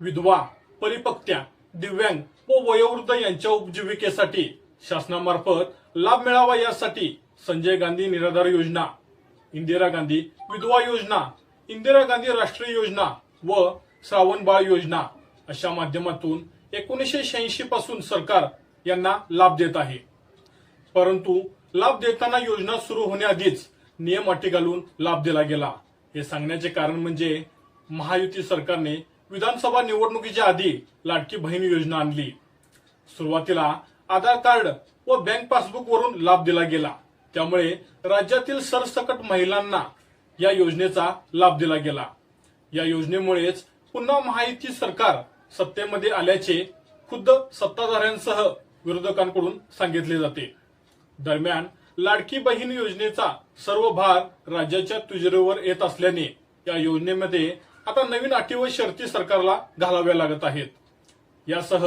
विधवा परिपक्त्या दिव्यांग व वयोवृद्ध यांच्या उपजीविकेसाठी शासनामार्फत लाभ मिळावा यासाठी संजय गांधी निराधार योजना इंदिरा गांधी विधवा योजना इंदिरा गांधी राष्ट्रीय योजना व श्रावण बाळ योजना अशा माध्यमातून एकोणीसशे शहाऐंशी पासून सरकार यांना लाभ देत आहे. परंतु लाभ देताना योजना सुरू होण्याआधीच नियम अटी घालून लाभ दिला गेला. हे सांगण्याचे कारण म्हणजे महायुती सरकारने विधानसभा निवडणुकीच्या आधी लाडकी बहीण योजना आणली. सुरुवातीला आधार कार्ड व बँक पासबुक वरून लाभ दिला गेला. त्यामुळे राज्यातील सरसकट महिलांना या योजनेचा लाभ दिला गेला. या योजनेमुळेच पुन्हा महायुती सरकार सत्तेमध्ये आल्याचे खुद्द सत्ताधाऱ्यांसह विरोधकांकडून सांगितले जाते. दरम्यान लाडकी बहीण योजनेचा सर्व भार राज्याच्या तुजरेवर येत असल्याने या योजनेमध्ये आता नवीन अटी व शर्ती सरकारला घालाव्या लागत आहेत. यासह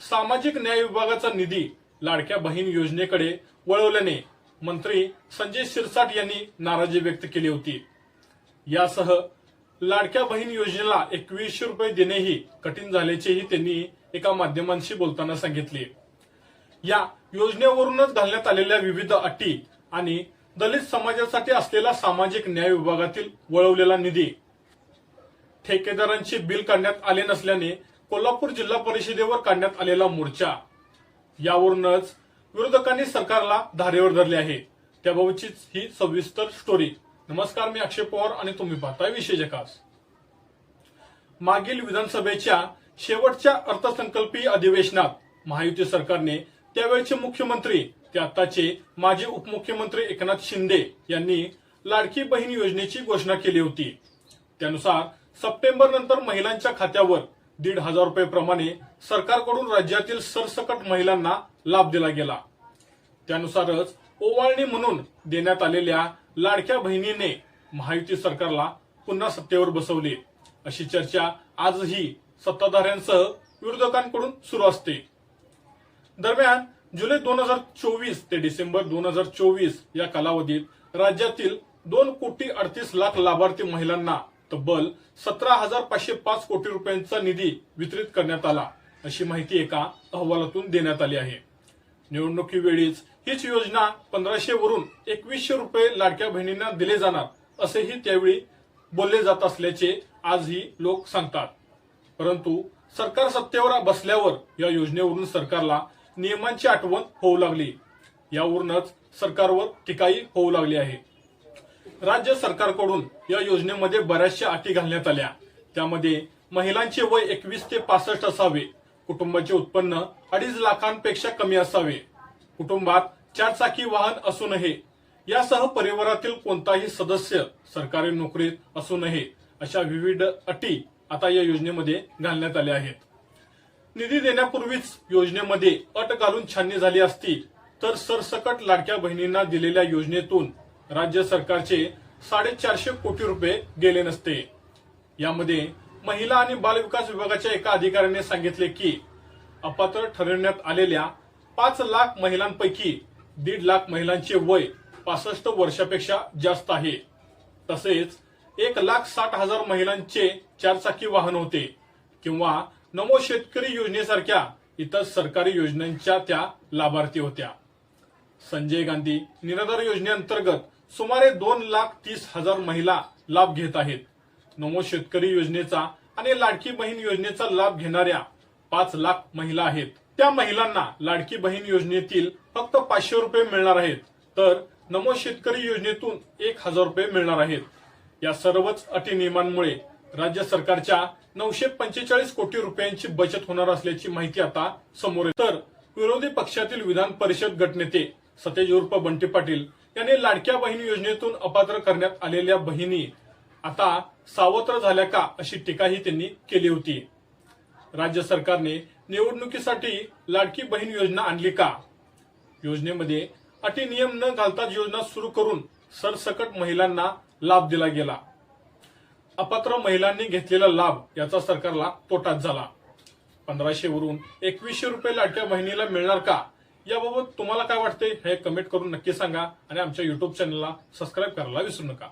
सामाजिक न्याय विभागाचा निधी लाडक्या बहीण योजनेकडे वळवल्याने मंत्री संजय शिरसाट यांनी नाराजी व्यक्त केली होती. यासह लाडक्या बहीण योजनेला एकवीसशे रुपये देणेही कठीण झाल्याचेही त्यांनी एका माध्यमांशी बोलताना सांगितले. या योजनेवरूनच घालण्यात आलेल्या विविध अटी आणि दलित समाजासाठी असलेला सामाजिक न्याय विभागातील वळवलेला निधी ठेकेदारांचे बिल काढण्यात आले नसल्याने कोल्हापूर जिल्हा परिषदेवर काढण्यात आलेला मोर्चा. यावरूनच विरोधकांनी सरकारला धारेवर धरले आहे. त्याबाबतचीच ही सविस्तर स्टोरी नमस्कार मी अक्षय पवार आणि तुम्ही पाहताय विशेषकास मागील विधानसभेच्या शेवटच्या अर्थसंकल्पीय अधिवेशनात महायुती सरकारने त्यावेळचे मुख्यमंत्री ते आताचे माजी उपमुख्यमंत्री एकनाथ शिंदे यांनी लाडकी बहीण योजनेची घोषणा केली होती. त्यानुसार सप्टेंबर नंतर महिलांच्या खात्यावर दीड हजार रुपये प्रमाणे सरकारकडून राज्यातील सरसकट महिलांना लाभ दिला गेला. त्यानुसारच ओवाळणी म्हणून देण्यात आलेल्या लाडक्या बहिणीने महायुती सरकारला पुन्हा सत्तेवर बसवले. अशी चर्चा आजही सत्ताधाऱ्यांसह विरोधकांकडून सुरू असते. दरम्यान जुलै दोन हजार चोवीस ते डिसेंबर दोन हजार चोवीस या कालावधीत राज्यातील दोन कोटी अडतीस लाख लाभार्थी महिलांना तब्बल सतरा हजार पाचशे पाच कोटी रुपयांचा निधी वितरित करण्यात आला अशी माहिती एका अहवालातून देण्यात आली आहे. निवडणुकीवेळीच हीच योजना पंधराशे वरून एकवीसशे रुपये लाडक्या बहिणींना दिले जाणार असेही त्यावेळी बोलले जात असल्याचे आजही लोक सांगतात. परंतु सरकार सत्तेवर बसल्यावर या योजनेवरून सरकारला नियमांची आठवण होऊ लागली. यावरूनच सरकारवर टीकाही होऊ लागली आहे. राज्य सरकारकडून या योजनेमध्ये बऱ्याचशा अटी घालण्यात आल्या. त्यामध्ये महिलांचे वय एकवीस ते पासष्ट असावे. कुटुंबाचे उत्पन्न अडीच लाखांपेक्षा कमी असावे. कुटुंबात चार चाकी वाहन असू नये. यासह परिवारातील कोणताही सदस्य सरकारी नोकरीत असू नये अशा विविध अटी आता या योजनेमध्ये घालण्यात आल्या आहेत. निधी देण्यापूर्वीच योजनेमध्ये अट घालून छाननी झाली असती तर सरसकट लाडक्या बहिणींना दिलेल्या योजनेतून राज्य सरकारचे साडेचारशे कोटी रुपये गेले नसते. यामध्ये महिला आणि बालविकास विभागाच्या एका अधिकाऱ्याने सांगितले की अपात्र ठरवण्यात आलेल्या पाच लाख महिलांपैकी दीड लाख महिलांचे वय पासष्ट वर्षापेक्षा जास्त आहे. तसेच एक लाख साठ हजार महिलांचे चारचाकी वाहन होते किंवा नमो शेतकरी योजनेसारख्या इतर सरकारी योजनांच्या त्या लाभार्थी होत्या. संजय गांधी निराधार योजनेअंतर्गत सुमारे दोन लाख तीस हजार महिला लाभ घेत आहेत. नमो शेतकरी योजनेचा आणि लाडकी बहीण योजनेचा लाभ घेणाऱ्या पाच लाख महिला आहेत. त्या महिलांना लाडकी बहीण योजनेतील फक्त पाचशे रुपये मिळणार आहेत. तर नमो शेतकरी योजनेतून एक हजार रुपये मिळणार आहेत. या सर्वच अटी नियमांमुळे राज्य सरकारच्या नऊशे पंचेचाळीस कोटी रुपयांची बचत होणार असल्याची माहिती आता समोर तर विरोधी पक्षातील विधान परिषद गटनेते सतेज उर्फ बंटी पाटील त्याने लाडक्या बहीण योजनेतून अपात्र करण्यात आलेल्या बहिणी आता सावत्र झाल्या का अशी टीकाही त्यांनी केली होती. राज्य सरकारने निवडणुकीसाठी लाडकी बहीण योजना आणली का? योजनेमध्ये अटी नियम न घालताच योजना सुरू करून सरसकट महिलांना लाभ दिला गेला. अपात्र महिलांनी घेतलेला लाभ याचा सरकारला तोटाच झाला. पंधराशे वरून एकवीसशे रुपये लाडक्या बहिणीला मिळणार का? याबाबत तुम्हाला काय वाटते हे कमेंट करून नक्की सांगा आणि आमच्या युट्यूब चॅनलला सबस्क्राईब करायला विसरू नका.